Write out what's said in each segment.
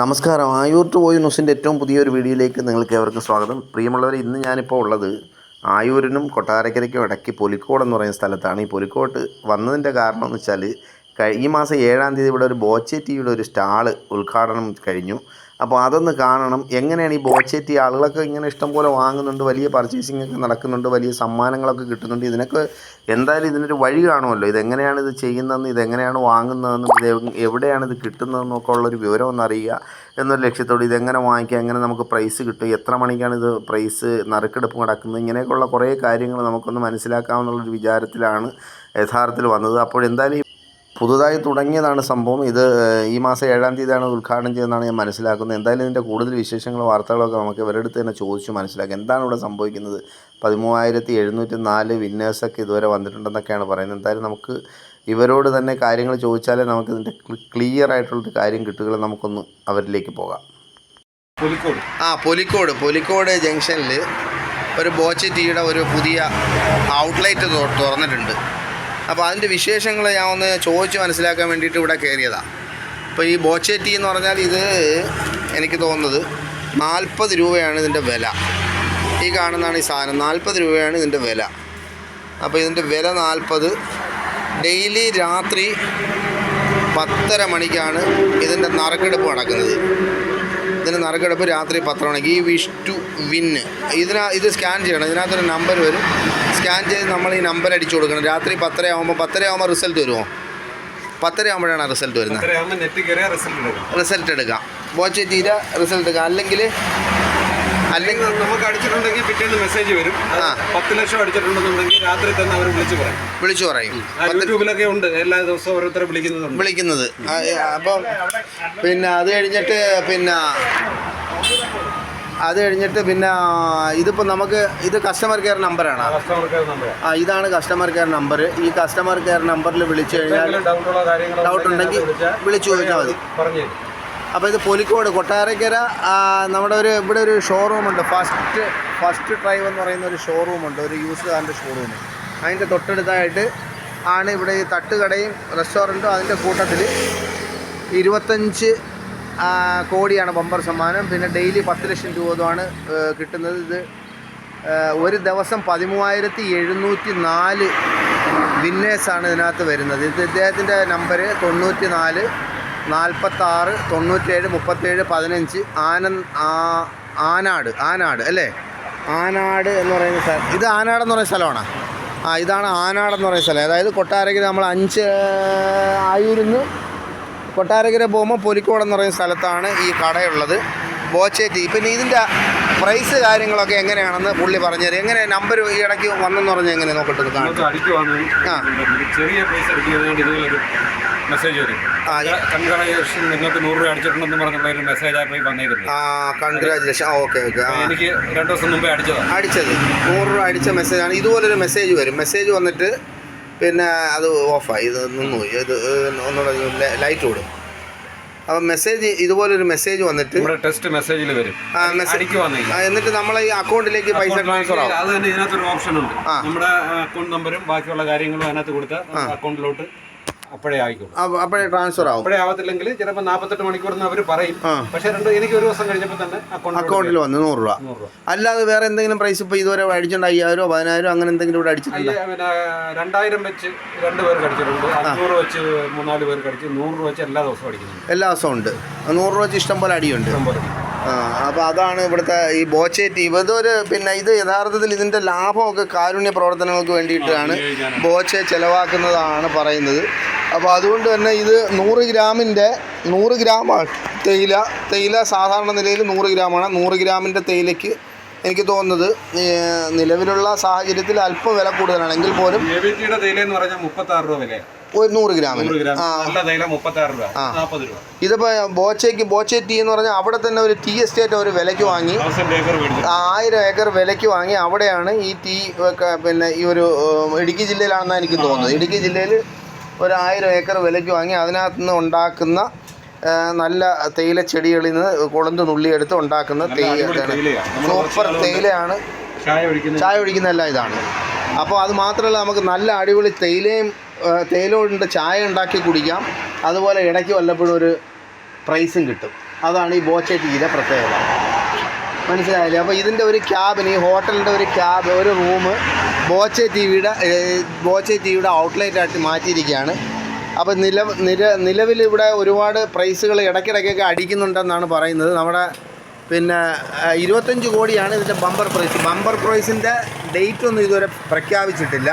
നമസ്കാരം. ആയൂർ ടു പോയി ന്യൂസിന്റെ ഏറ്റവും പുതിയൊരു വീഡിയോയിലേക്ക് നിങ്ങൾക്ക് ഏവർക്കും സ്വാഗതം. പ്രിയമുള്ളവർ ഇന്ന് ഞാനിപ്പോൾ ഉള്ളത് ആയൂരിനും കൊട്ടാരക്കരയ്ക്കും ഇടയ്ക്ക് പൊലിക്കോട് എന്ന് പറയുന്ന സ്ഥലത്താണ്. ഈ പൊലിക്കോട്ട് വന്നതിന്റെ കാരണം എന്ന് വെച്ചാൽ ഈ മാസം ഏഴാം തീയതി ഇവിടെ ഒരു ബോച്ചെ ടിയുടെ ഒരു സ്റ്റാൾ ഉദ്ഘാടനം കഴിഞ്ഞു. അപ്പോൾ അതൊന്ന് കാണണം. എങ്ങനെയാണ് ഈ ബോച്ചെ ടി ആളുകളൊക്കെ ഇങ്ങനെ ഇഷ്ടംപോലെ വാങ്ങുന്നുണ്ട് വലിയ പർച്ചേസിംഗ് ഒക്കെ നടക്കുന്നുണ്ട് വലിയ സമ്മാനങ്ങളൊക്കെ കിട്ടുന്നുണ്ട്. ഇതിനൊക്കെ എന്തായാലും ഇതിനൊരു വഴി കാണുമല്ലോ. ഇതെങ്ങനെയാണ് ഇത് ചെയ്യുന്നതെന്ന് ഇതെങ്ങനെയാണ് വാങ്ങുന്നതെന്നും ഇത് എവ്- എവിടെയാണ് ഇത് കിട്ടുന്നതെന്നൊക്കെ ഉള്ളൊരു വിവരം ഒന്ന് അറിയുക. എന്നൊരു ലക്ഷ്യത്തോട് ഇതെങ്ങനെ വാങ്ങിക്കുക എങ്ങനെ നമുക്ക് പ്രൈസ് കിട്ടും എത്ര മണിക്കാണ് ഇത് പ്രൈസ് നറുക്കെടുപ്പ് നടക്കുന്നത് ഇങ്ങനെയൊക്കെയുള്ള കുറേ കാര്യങ്ങൾ നമുക്കൊന്ന് മനസ്സിലാക്കാമെന്നുള്ളൊരു വിചാരത്തിലാണ് യഥാർത്ഥത്തിൽ വന്നത്. അപ്പോൾ എന്തായാലും ഈ പുതുതായി തുടങ്ങിയതാണ് സംഭവം. ഇത് ഈ മാസം ഏഴാം തീയതിയാണ് ഉദ്ഘാടനം ചെയ്യുന്നതാണ് ഞാൻ മനസ്സിലാക്കുന്നത്. എന്തായാലും ഇതിന്റെ കൂടുതൽ വിശേഷങ്ങളും വാർത്തകളൊക്കെ നമുക്ക് ഇവരുടെ അടുത്ത് തന്നെ ചോദിച്ചു മനസ്സിലാക്കാം. എന്താണ് ഇവിടെ സംഭവിക്കുന്നത്? പതിമൂവായിരത്തി എഴുന്നൂറ്റി നാല് വിന്നേഴ്സൊക്കെ ഇതുവരെ വന്നിട്ടുണ്ടെന്നൊക്കെയാണ് പറയുന്നത്. എന്തായാലും നമുക്ക് ഇവരോട് തന്നെ കാര്യങ്ങൾ ചോദിച്ചാലേ നമുക്ക് ഇതിന്റെ ക്ലിയർ ആയിട്ടുള്ളൊരു കാര്യം കിട്ടുകയുള്ളൂ. നമുക്കൊന്ന് അവരിലേക്ക് പോകാം. പുലിക്കോട്. ആ പൊലിക്കോട്. പൊലിക്കോട് ജംഗ്ഷനിൽ ഒരു ബോച്ച് ടീയുടെ ഒരു പുതിയ ഔട്ട്ലെറ്റ് തുറന്നിട്ടുണ്ട്. അപ്പോൾ അതിന്റെ വിശേഷങ്ങൾ ഞാൻ ഒന്ന് ചോദിച്ച് മനസ്സിലാക്കാൻ വേണ്ടിയിട്ട് ഇവിടെ കയറിയതാണ് അപ്പോൾ ഈ ബോച്ചേറ്റി എന്ന് പറഞ്ഞാൽ ഇത് എനിക്ക് തോന്നുന്നത് നാൽപ്പത് രൂപയാണ് ഇതിന്റെ വില. ഈ കാണുന്നതാണ് ഈ സാധനം. നാൽപ്പത് രൂപയാണ് ഇതിന്റെ വില. അപ്പോൾ ഇതിന്റെ വില നാൽപ്പത് ഡെയിലി രാത്രി പത്തര മണിക്കാണ് ഇതിന്റെ നറുക്കെടുപ്പ് നടക്കുന്നത്. ഇതിന്റെ നറുക്കെടുപ്പ് രാത്രി പത്ത് മണിക്ക്. ഈ വിഷ് ടു വിന്ന് ഇതിനാ ഇത് സ്കാൻ ചെയ്യണം. ഇതിനകത്തൊരു നമ്പർ വരും. സ്കാൻ ചെയ്ത് നമ്മൾ ഈ നമ്പർ അടിച്ചു കൊടുക്കണം. രാത്രി പത്തര ആകുമ്പോൾ പത്തര ആകുമ്പോൾ റിസൾട്ട് വരുമോ പത്തര ആകുമ്പോഴാണ് റിസൾട്ട് വരുന്നത്. റിസൾട്ട് എടുക്കാം. വാച്ച് തീരാ റിസൾട്ട് എടുക്കാം. അല്ലെങ്കിൽ അല്ലെങ്കിൽ നമുക്ക് അടിച്ചിട്ടുണ്ടെങ്കിൽ പിറ്റേന്ന് മെസ്സേജ് വരും. ആ. പത്ത് ലക്ഷം അടിച്ചിട്ടുണ്ടെന്നുണ്ടെങ്കിൽ രാത്രി തന്നെ അവർ വിളിച്ചു പറയും. വിളിച്ചു പറയും. യൂട്യൂബിലൊക്കെ ഉണ്ട്. എല്ലാ ദിവസവും ഓരോരുത്തരെ വിളിക്കുന്നത് വിളിക്കുന്നത്. ആ, ഏ, അപ്പം പിന്നെ അത് കഴിഞ്ഞിട്ട് പിന്നെ അത് കഴിഞ്ഞിട്ട് പിന്നെ ഇതിപ്പോൾ നമുക്ക് ഇത് കസ്റ്റമർ കെയർ നമ്പറാണ് ആ ഇതാണ് കസ്റ്റമർ കെയർ നമ്പർ ഈ കസ്റ്റമർ കെയർ നമ്പറിൽ വിളിച്ചു കഴിഞ്ഞാൽ ഡൗട്ട് ഉണ്ടെങ്കിൽ വിളിച്ചു ചോദിച്ചാൽ മതി. അപ്പോൾ ഇത് പൊലിക്കോട് കൊട്ടാരക്കര നമ്മുടെ ഒരു ഇവിടെ ഒരു ഷോറൂമുണ്ട് ഫസ്റ്റ് ഫസ്റ്റ് ഡ്രൈവ് എന്ന് പറയുന്ന ഒരു ഷോറൂമുണ്ട് ഒരു യൂസ് കാറിന്റെ ഷോറൂം അതിന്റെ തൊട്ടടുത്തായിട്ട് ആണ് ഇവിടെ ഈ തട്ടുകടയും റെസ്റ്റോറന്റും അതിന്റെ കൂട്ടത്തിൽ ഇരുപത്തഞ്ച് കോടിയാണ് ബമ്പർ സമ്മാനം. പിന്നെ ഡെയിലി പത്ത് ലക്ഷം രൂപമാണ് കിട്ടുന്നത്. ഇത് ഒരു ദിവസം പതിമൂവായിരത്തി എഴുന്നൂറ്റി നാല് വിന്നേഴ്സാണ് ഇതിനകത്ത് വരുന്നത്. ഇത് ഇദ്ദേഹത്തിന്റെ നമ്പർ തൊണ്ണൂറ്റി നാല് നാൽപ്പത്താറ് തൊണ്ണൂറ്റേഴ് മുപ്പത്തേഴ് പതിനഞ്ച് ആനന്ദ് ആനാട് ആനാട് അല്ലേ? ആനാട് എന്ന് പറയുന്ന സ്ഥലം. ഇത് ആനാടെന്ന് പറയുന്ന സ്ഥലമാണോ? ആ ഇതാണ് ആനാടെന്ന് പറയുന്ന സ്ഥലം. അതായത് കൊട്ടാരയ്ക്ക് നമ്മൾ അഞ്ച് ആയൂരിൽ നിന്ന് കൊട്ടാരക്കര പോകുമ്പോൾ പൊലിക്കോട് എന്ന് പറയുന്ന സ്ഥലത്താണ് ഈ കടയുള്ളത്. ബോച്ചേറ്റി പിന്നെ ഇതിന്റെ പ്രൈസ് കാര്യങ്ങളൊക്കെ എങ്ങനെയാണെന്ന് പുള്ളി പറഞ്ഞു തരും എങ്ങനെ നമ്പർ ഈ ഇടയ്ക്ക് വന്നെന്ന് പറഞ്ഞാൽ എങ്ങനെ നോക്കട്ടെ ആ. ചെറിയ പൈസ മെസ്സേജ് വരും. ആ, ഈ- കൺഗ്രാജുലേഷൻ നിങ്ങൾക്ക് നൂറ് രൂപ അടിച്ചിട്ടുണ്ടെന്ന് പറഞ്ഞുള്ള ഒരു മെസ്സേജ് ആയി വന്നേക്കുന്നത്. ആ കൺഗ്രാജുലേഷൻ ആ ഓക്കെ ഓക്കെ എനിക്ക് രണ്ടു ദിവസം മുമ്പേ അടിച്ചത്. അടിച്ചത്. നൂറ് രൂപ അടിച്ച മെസ്സേജാണ് ഇതുപോലൊരു മെസ്സേജ് വരും. മെസ്സേജ് വന്നിട്ട് പിന്നെ അത് ഓഫായി. ഇത് നിന്നു. ഇത് ഒന്നുകൂടെ ലൈറ്റ് വിടും. അപ്പം മെസ്സേജ് ഇതുപോലൊരു മെസ്സേജ് വന്നിട്ട് ടെസ്റ്റ് മെസ്സേജിൽ വരും. ആ, മെസ്സേജ് എന്നിട്ട് നമ്മളെ ഈ അക്കൗണ്ടിലേക്ക് പൈസ ട്രാൻസ്ഫർ ആവും. അത് തന്നെ ഇതിനകത്തൊരു ഓപ്ഷൻ ഉണ്ട്. നമ്മുടെ അക്കൗണ്ട് നമ്പറും ബാക്കിയുള്ള കാര്യങ്ങളും അതിനകത്ത് കൊടുത്താൽ അക്കൗണ്ടിലോട്ട് അപ്പോഴേ ആയിക്കോളൂ. അപ്പ- അപ്പോഴേ ട്രാൻസ്ഫർ ആവും. അപ്പോഴേ ആവത്തില്ലെങ്കിൽ ചിലപ്പോൾ നാൽപ്പത്തെട്ട് മണിക്കൂർ എന്ന് അവർ പറയും. പക്ഷേ രണ്ട് എനിക്ക് ഒരു ദിവസം കഴിഞ്ഞപ്പോൾ തന്നെ അക്കൗണ്ട് അക്കൗണ്ടിൽ വന്ന് നൂറ് രൂപ. അല്ലാതെ വേറെ എന്തെങ്കിലും പ്രൈസ് ഇപ്പോൾ ഇതുവരെ അടിച്ചിട്ടുണ്ട് അയ്യായിരോ പതിനായിരോ അങ്ങനെ എന്തെങ്കിലും ഇവിടെ അടിച്ചിട്ടുണ്ട്? പിന്നെ രണ്ടായിരം വെച്ച് രണ്ട് പേർക്ക് കടിച്ചിട്ടുണ്ട്. അഞ്ഞൂറ് വെച്ച് മൂന്നാൽ പേർക്ക് അടിച്ച് നൂറ് രൂപ വെച്ച് എല്ലാ ദിവസവും അടിക്കുന്നുണ്ട്. എല്ലാ ദിവസവും ഉണ്ട്. നൂറ് രൂപ വെച്ച് ഇഷ്ടം പോലെ അടിയുണ്ട്. ഇഷ്ടം പോലെ ആ അപ്പോൾ അതാണ് ഇവിടുത്തെ ഈ ബോച്ചേറ്റി ഇതൊരു പിന്നെ ഇത് യഥാർത്ഥത്തിൽ ഇതിന്റെ ലാഭമൊക്കെ കാരുണ്യ പ്രവർത്തനങ്ങൾക്ക് വേണ്ടിയിട്ടാണ് ബോച്ചെ ചിലവാക്കുന്നതാണ് പറയുന്നത്. അപ്പോൾ അതുകൊണ്ട് തന്നെ ഇത് നൂറ് ഗ്രാമിന്റെ നൂറ് ഗ്രാമാണ് തേയില തേയില സാധാരണ നിലയിൽ നൂറ് ഗ്രാമാണ്. നൂറ് ഗ്രാമിന്റെ തേയിലയ്ക്ക് എനിക്ക് തോന്നുന്നത് നിലവിലുള്ള സാഹചര്യത്തിൽ അല്പം വില കൂടുതലാണ്. എങ്കിൽ പോലും തേയില എന്ന് പറഞ്ഞാൽ മുപ്പത്തി ആറ് രൂപ വിലയാണ്. ഒരു നൂറ് ഗ്രാമിന്. ഇതിപ്പോ ആ. ബോച്ചയ്ക്ക് ബോച്ചെ ടീ എന്ന് പറഞ്ഞാൽ അവിടെ തന്നെ ഒരു ടീ എസ്റ്റേറ്റ് ഒരു വിലയ്ക്ക് വാങ്ങി. ആയിരം ഏക്കർ വിലയ്ക്ക് വാങ്ങി അവിടെയാണ് ഈ ടീ പിന്നെ ഈ ഒരു ഇടുക്കി ജില്ലയിലാണെന്നാണ് എനിക്ക് തോന്നുന്നത്. ഇടുക്കി ജില്ലയിൽ ഒരു ആയിരം ഏക്കർ വിലയ്ക്ക് വാങ്ങി അതിനകത്ത് നിന്ന് ഉണ്ടാക്കുന്ന നല്ല തേയില ചെടികളിൽ നിന്ന് കൊളുന്ത് നുള്ളിയെടുത്ത് ഉണ്ടാക്കുന്ന തേയില സൂപ്പർ തേയിലയാണ്. ചായ ഒഴിക്കുന്ന എല്ലാം ഇതാണ്. അപ്പോൾ അത് മാത്രമല്ല നമുക്ക് നല്ല അടിപൊളി തേയിലയും ഏഹ്, തേയില കൊണ്ട് ചായ ഉണ്ടാക്കി കുടിക്കാം. അതുപോലെ ഇടയ്ക്ക് വല്ലപ്പോഴും ഒരു പ്രൈസും കിട്ടും. അതാണ് ഈ ബോച്ചെ ടീയുടെ പ്രത്യേകത. മനസ്സിലായില്ലേ? അപ്പോൾ ഇതിന്റെ ഒരു ക്യാബിന് ഈ ഹോട്ടലിന്റെ ഒരു ക്യാബ് ഒരു റൂം ബോച്ചെ ടി വിയുടെ ബോച്ചെ ഔട്ട്ലെറ്റ് ആയിട്ട് മാറ്റിയിരിക്കുകയാണ്. അപ്പോൾ നില നില നിലവിൽ ഇവിടെ ഒരുപാട് പ്രൈസുകൾ ഇടയ്ക്കിടയ്ക്കൊക്കെ അടിക്കുന്നുണ്ടെന്നാണ് പറയുന്നത്. നമ്മുടെ പിന്നെ ഇരുപത്തഞ്ച് കോടിയാണ് ഇതിന്റെ ബമ്പർ പ്രൈസ്. ബമ്പർ പ്രൈസിന്റെ ഡേറ്റ് ഒന്നും ഇതുവരെ പ്രഖ്യാപിച്ചിട്ടില്ല.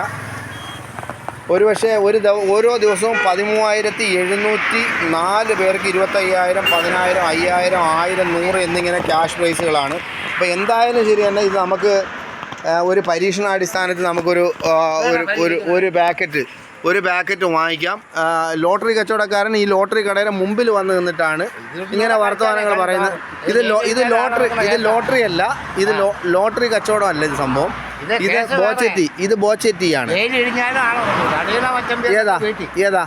ഒരു പക്ഷേ ഒരു ഓരോ ദിവസവും പതിമൂവായിരത്തി എഴുന്നൂറ്റി നാല് പേർക്ക് ഇരുപത്തയ്യായിരം പതിനായിരം അയ്യായിരം ആയിരം നൂറ് എന്നിങ്ങനെ ക്യാഷ് പ്രൈസുകളാണ്. അപ്പോൾ എന്തായാലും ശരി തന്നെ ഇത് നമുക്ക് ഒരു പരീക്ഷണാടിസ്ഥാനത്തിൽ നമുക്കൊരു ഒരു ഒരു പാക്കറ്റ് ഒരു പാക്കറ്റ് വാങ്ങിക്കാം. ലോട്ടറി കച്ചവടക്കാരൻ ഈ ലോട്ടറി കടയുടെ മുമ്പിൽ വന്ന് നിന്നിട്ടാണ് ഇങ്ങനെ വർത്തമാനങ്ങൾ പറയുന്നത്. ഇത് ഇത് ലോട്ടറി ഇത് ലോട്ടറി അല്ല ഇത് ലോട്ടറി കച്ചവടം അല്ല ഇത് സംഭവം. ഇത് ബോച്ചെത്തി ഇത് ബോച്ചെത്തിയാണ്. ഏതാ? ഏതാ?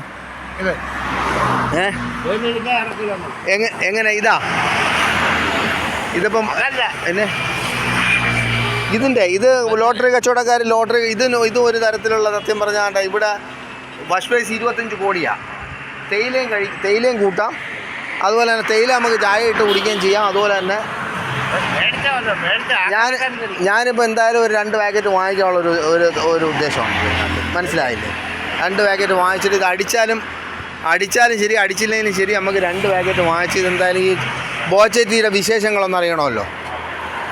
എങ്ങനെ ഇതാ? ഇതിപ്പം എന്നെ? ഇതിന്റെ ഇത് ലോട്ടറി കച്ചവടക്കാർ ലോട്ടറി ഇത് ഇതും ഒരു തരത്തിലുള്ള സത്യം പറഞ്ഞാണ്ട ഇവിടെ ഫസ്റ്റ് പ്രൈസ് ഇരുപത്തഞ്ച് കോടിയാണ് തേയിലയും കഴി തേയിലയും കൂട്ടാം. അതുപോലെ തന്നെ തേയില നമുക്ക് ചായ ഇട്ട് കുടിക്കുകയും ചെയ്യാം. അതുപോലെ തന്നെ ഞാൻ ഞാനിപ്പോൾ എന്തായാലും ഒരു രണ്ട് പാക്കറ്റ് വാങ്ങിക്കാനുള്ള ഒരു ഒരു ഒരു ഉദ്ദേശമാണ്. മനസ്സിലായില്ലേ? രണ്ട് പാക്കറ്റ് വാങ്ങിച്ചിട്ട് ഇത് അടിച്ചാലും അടിച്ചാലും ശരി അടിച്ചില്ലെങ്കിലും ശരി നമുക്ക് രണ്ട് പാക്കറ്റ് വാങ്ങിച്ച് ഇതെന്തായാലും ഈ ബോച്ചേറ്റിയുടെ വിശേഷങ്ങളൊന്നും അറിയണമല്ലോ.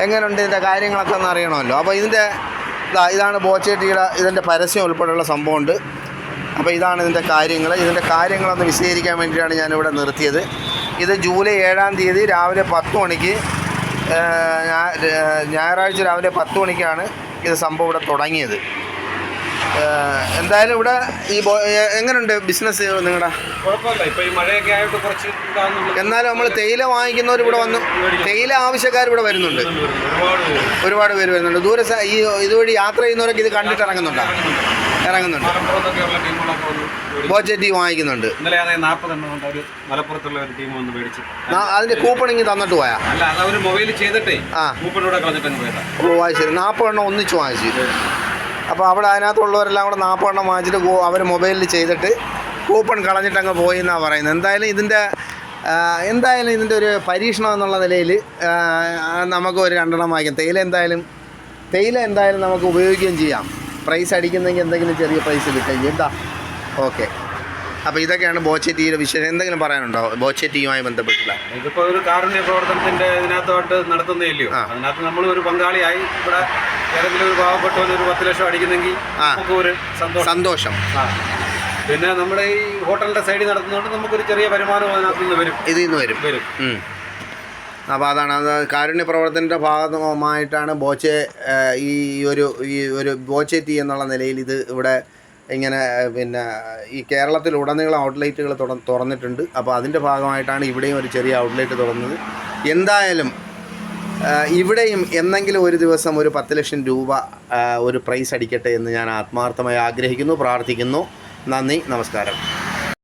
എങ്ങനെയുണ്ട് ഇതിന്റെ കാര്യങ്ങളൊക്കെ ഒന്ന് അറിയണമല്ലോ. അപ്പോൾ ഇതിന്റെ ഇതാണ് ബോച്ചേട്ടിയുടെ ഇതിന്റെ പരസ്യം ഉൾപ്പെടെയുള്ള സംഭവമുണ്ട്. അപ്പോൾ ഇതാണ് ഇതിന്റെ കാര്യങ്ങൾ ഇതിന്റെ കാര്യങ്ങളൊന്ന് വിശദീകരിക്കാൻ വേണ്ടിയിട്ടാണ് ഞാനിവിടെ നിർത്തിയത്. ഇത് ജൂലൈ ഏഴാം തീയതി രാവിലെ പത്ത് മണിക്ക് ഞായറാഴ്ച രാവിലെ പത്ത് മണിക്കാണ് ഇത് സംഭവം ഇവിടെ തുടങ്ങിയത്. എന്തായാലും ഇവിടെ ഈ എങ്ങനെയുണ്ട് ബിസിനസ് നിങ്ങളുടെ എന്നാലും നമ്മൾ തേയില വാങ്ങിക്കുന്നവർ ഇവിടെ വന്നു തേയില ആവശ്യക്കാർ ഇവിടെ വരുന്നുണ്ട്. ഒരുപാട് പേര്. വരുന്നുണ്ട്. ദൂരെ ഈ ഇതുവഴി യാത്ര ചെയ്യുന്നവരൊക്കെ ഇത് കണ്ടിട്ട് ഇറങ്ങുന്നുണ്ടോ. ഇറങ്ങുന്നുണ്ട്. മേടിച്ചു. ബോച്ചറ്റി വാങ്ങിക്കുന്നുണ്ട്. ഇന്നലെ കൂപ്പൺ ഇങ്ങനെ കൊണ്ട് ഒരു മലപ്പുറത്തുള്ള ഒരു ടീം വന്ന് മേടിച്ചു നാ- അതിന്റെ കൂപ്പണിങ് തന്നിട്ട് പോയാ? അല്ല അത് അവർ മൊബൈൽ ചെയ്തിട്ടേ ആ. കൂപ്പണിലൂടെ കളഞ്ഞിട്ടങ്ങ് പോയതാ. ഓ വാങ്ങിച്ചത് നാൽപ്പതെണ്ണം ഒന്നിച്ച് വാങ്ങിച്ചു. അപ്പോൾ അവിടെ അതിനകത്തുള്ളവരെല്ലാം കൂടെ നാൽപ്പതെണ്ണം വാങ്ങിച്ചിട്ട് അവർ മൊബൈലിൽ ചെയ്തിട്ട് കൂപ്പൺ കളഞ്ഞിട്ടങ്ങ് പോയി എന്നാണ് പറയുന്നത്. എന്തായാലും ഇതിന്റെ എന്തായാലും ഇതിന്റെ ഒരു പരീക്ഷണം എന്നുള്ള നിലയിൽ നമുക്ക് ഒരു രണ്ടെണ്ണം വാങ്ങിക്കാം. തേയില എന്തായാലും തേയില എന്തായാലും നമുക്ക് ഉപയോഗിക്കുകയും ചെയ്യാം. പ്രൈസ് അടിക്കുന്നെങ്കിൽ എന്തെങ്കിലും ചെറിയ പ്രൈസ് കിട്ടുമെങ്കിൽ എന്താ? ഓക്കെ അപ്പോൾ ഇതൊക്കെയാണ് ബോച്ചെറ്റിയുടെ വിഷയം എന്തെങ്കിലും പറയാനുണ്ടോ? ബോച്ചെറ്റിയുമായി ബന്ധപ്പെട്ടിട്ടില്ല ഇതിപ്പോൾ ഒരു കാരുണ്യ പ്രവർത്തനത്തിന്റെ ഇതിനകത്തോട്ട് നടത്തുന്നില്ലയോ. അതിനകത്ത് നമ്മൾ ഒരു പങ്കാളിയായി ഇവിടെ ഏതെങ്കിലും ഒരു പാവപ്പെട്ടവൻ ഒരു പത്ത് ലക്ഷം അടിക്കുന്നെങ്കിൽ ആ. നമുക്ക് ഒരു സന്തോഷം. സന്തോഷം. ആ. പിന്നെ നമ്മുടെ ഈ ഹോട്ടലിന്റെ സൈഡിൽ നടത്തുന്നതുകൊണ്ട് നമുക്കൊരു ചെറിയ വരുമാനം അതിനകത്ത് നിന്ന് വരും. ഇതിൽ നിന്ന് വരും. വരും. അപ്പോൾ അതാണ് അത് കാരുണ്യ പ്രവർത്തനത്തിന്റെ ഭാഗമായിട്ടാണ് ബോച്ചെ ഈ ഒരു ഈ ഒരു ബോച്ചെ തീ എന്നുള്ള നിലയിൽ ഇത് ഇവിടെ ഇങ്ങനെ പിന്നെ ഈ കേരളത്തിൽ ഉടനീളം ഔട്ട്ലെറ്റുകൾ തുറ തുറന്നിട്ടുണ്ട്. അപ്പോൾ അതിന്റെ ഭാഗമായിട്ടാണ് ഇവിടെയും ഒരു ചെറിയ ഔട്ട്ലെറ്റ് തുറന്നത്. എന്തായാലും ഇവിടെയും എന്നെങ്കിലും ഒരു ദിവസം ഒരു പത്ത് ലക്ഷം രൂപ ഒരു പ്രൈസ് അടിക്കട്ടെ എന്ന് ഞാൻ ആത്മാർത്ഥമായി ആഗ്രഹിക്കുന്നു പ്രാർത്ഥിക്കുന്നു. നന്ദി നമസ്കാരം.